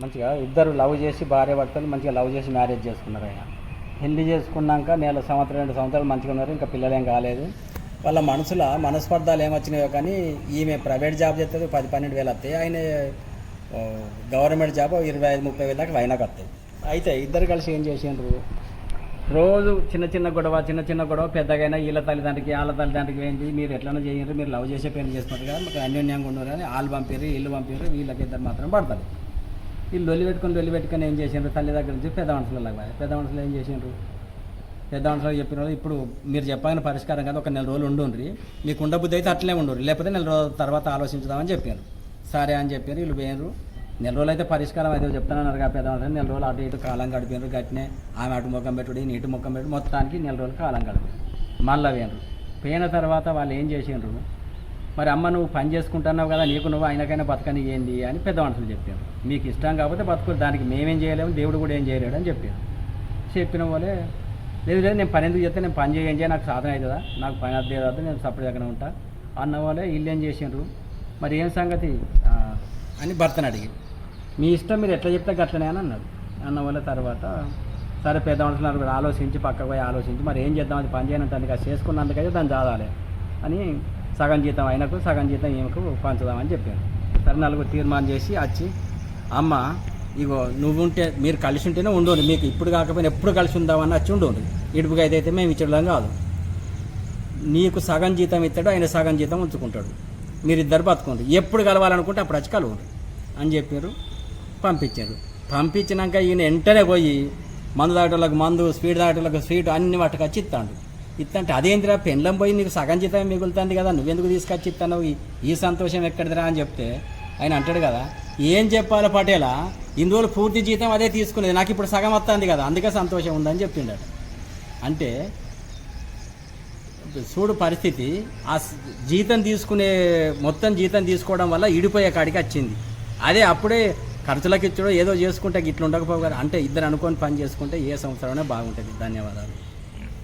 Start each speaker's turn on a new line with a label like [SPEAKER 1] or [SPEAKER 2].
[SPEAKER 1] మంచిగా ఇద్దరు లవ్ చేసి భార్య భర్తలు మంచిగా లవ్ చేసి మ్యారేజ్ చేసుకున్నారు ఆయన. పెళ్ళి చేసుకున్నాక నెల సంవత్సరం రెండు సంవత్సరాలు మంచిగా ఉన్నారు ఇంకా పిల్లలేం కాలేదు. వాళ్ళ మనసులో మనస్పర్ధాలు ఏమొచ్చినాయో కానీ ఈమె ప్రైవేట్ జాబ్ చేస్తుంది పది పన్నెండు వేలు వస్తాయి. ఆయన గవర్నమెంట్ జాబ్ ఇరవై ఐదు ముప్పై వేల దాకా ఆయనకు వస్తాయి. అయితే ఇద్దరు కలిసి ఏం చేసిండ్రు? రోజు చిన్న చిన్న గొడవ చిన్న చిన్న గొడవ పెద్దగైనా వీళ్ళ తల్లిదండ్రికి వాళ్ళ తల్లిదండ్రికి ఏంటి మీరు ఎట్లనో చేయండి మీరు లవ్ చేసే పెళ్ళి చేసుకుంటారు కదా మాకు అన్యోన్యంగా ఉన్నారు అని వాళ్ళు పంపారు ఇల్లు పంపారు వీళ్ళకి ఇద్దరు మాత్రం పడతారు వీళ్ళు లొల్లి పెట్టుకొని లొల్లి పెట్టుకొని ఏం చేసిండ్రు? తల్లి దగ్గర నుంచి పెద్ద మనుషులకు పోయి పెద్ద మనుషులు ఏం చేసిండ్రు? పెద్ద మనుషులు చెప్పిన వాళ్ళు ఇప్పుడు మీరు చెప్పగానే పరిష్కారం కాదు. ఒక నెల రోజులు ఉండుండ్రి. మీకు ఉండబుద్ధి అయితే అట్లే ఉండరు లేకపోతే నెల రోజుల తర్వాత ఆలోచించుదామని చెప్పారు సరే అని చెప్పారు వీళ్ళు పోయినరు. నెల రోజులు అయితే పరిష్కారం అయితే చెప్తానన్నారు కదా పెద్ద మనుషులు. నెల రోజులు అటు ఇటు కాలం గడిపారు గట్టినే ఆమె అటు ముఖం పెట్టుడు ఈయన ఇటు ముఖం పెట్టుడు. మొత్తానికి నెల రోజులు కాలం గడిపారు. మళ్ళీ పోయినరు. పోయిన తర్వాత వాళ్ళు ఏం చేసిండ్రు? మరి అమ్మ నువ్వు పని చేసుకుంటున్నావు కదా నీకు నువ్వు ఆయనకైనా బతకని ఏంది అని పెద్ద మనుషులు చెప్పారు. మీకు ఇష్టం కాకపోతే బతుకు దానికి మేమేం చేయలేము దేవుడు కూడా ఏం చేయలేడు అని చెప్పారు. చెప్పిన వాళ్ళే లేదు లేదు నేను పని ఎందుకు చేస్తే నేను పని చేయం చేయ నాకు సాధన అవుతుందా? నాకు పని అర్థం అవుతుంది నేను సపరేట్ దగ్గర ఉంటా. అన్న వాళ్ళే ఇల్లు ఏం చేసిండ్రు? మరి ఏం సంగతి? అని భర్తను అడిగి మీ ఇష్టం మీరు ఎట్లా చెప్తే గట్లనే అని అన్నాడు అన్న వాళ్ళ తర్వాత సరే పెద్ద మనుషులు కూడా ఆలోచించి పక్కకు పోయి ఆలోచించి మరి ఏం చేద్దాం అది పని చేయనంటే అది చేసుకున్నందుకైతే దాన్ని చాదాలి అని సగం జీతం ఆయనకు సగం జీతం ఈమెకు పంచుదామని చెప్పాను సరే నలుగురు తీర్మానం చేసి వచ్చి అమ్మ ఇగో నువ్వుంటే మీరు కలిసి ఉంటేనే ఉండండి మీకు ఇప్పుడు కాకపోయినా ఎప్పుడు కలిసి ఉందామని వచ్చి ఉండండి ఇడుపుగా అయితే మేము ఇచ్చడం కాదు. నీకు సగం జీతం ఇస్తాడు ఆయన సగం జీతం ఉంచుకుంటాడు. మీరిద్దరు బతుకోండి ఎప్పుడు కలవాలనుకుంటే అప్పుడు వచ్చి కలవండి అని చెప్పారు. పంపించారు. పంపించినాక ఈయన వెంటనే పోయి మందు దాటలకు మందు స్పీడ్ దాటలకు స్వీట్ అన్ని వాటికి వచ్చి ఇస్తాడు. ఇత్తంటే అదేంటిరా పెండ్లం పోయి నీకు సగం జీతం మిగులుతుంది కదా నువ్వెందుకు తీసుకొచ్చి ఇస్తాను ఈ సంతోషం ఎక్కడిదిరా? అని చెప్తే ఆయన అంటాడు కదా ఏం చెప్పాలి పటేలా ఇన్ని రోజులు పూర్తి జీతం అదే తీసుకునేది నాకు ఇప్పుడు సగం వస్తుంది కదా అందుకే సంతోషం ఉందని చెప్పిండాడు అంటే చూడు పరిస్థితి ఆ జీతం తీసుకునే మొత్తం జీతం తీసుకోవడం వల్ల ఇడిపోయే కాడికి వచ్చింది. అదే అప్పుడే ఖర్చులకు ఇచ్చడో ఏదో చేసుకుంటే ఇట్లా ఉండకపోగా అంటే ఇద్దరు అనుకొని పని చేసుకుంటే ఏ సంవత్సరమైనా బాగుంటుంది. ధన్యవాదాలు.